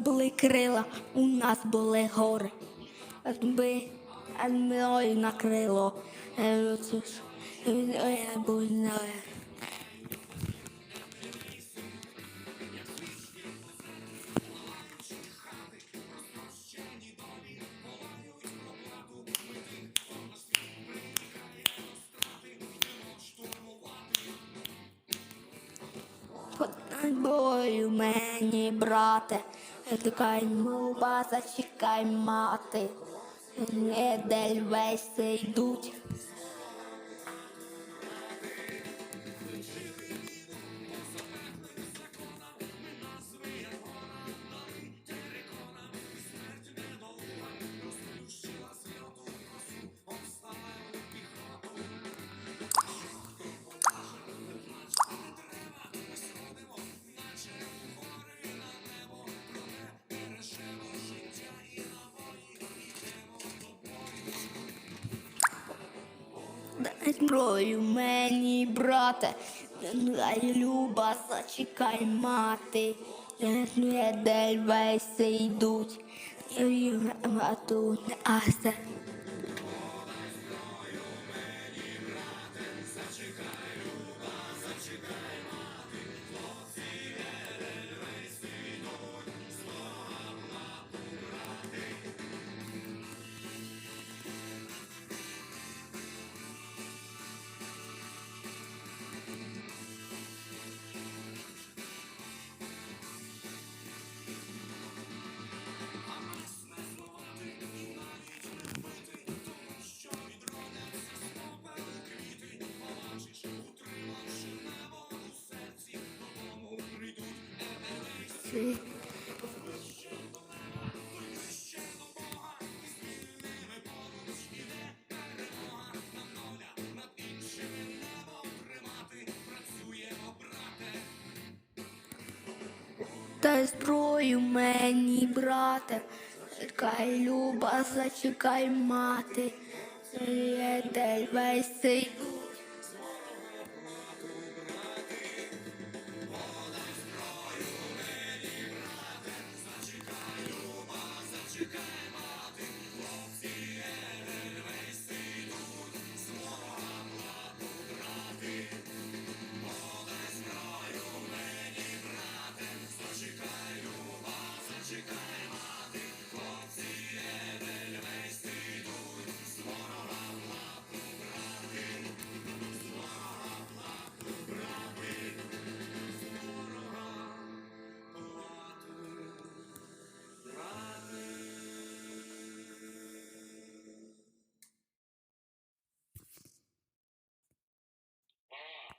були крила, у нас були гори. Якби мною накрило. е, Бою мені, брате, чекай, муба, зачекай, мати, недель весь йдуть. Зброю мені, брате, дай люба, зачекай, мати, недель весь йдуть, а тут аса. Дай зброю мені, брате, чекай, люба, зачекай, мати, недель весь йдуть.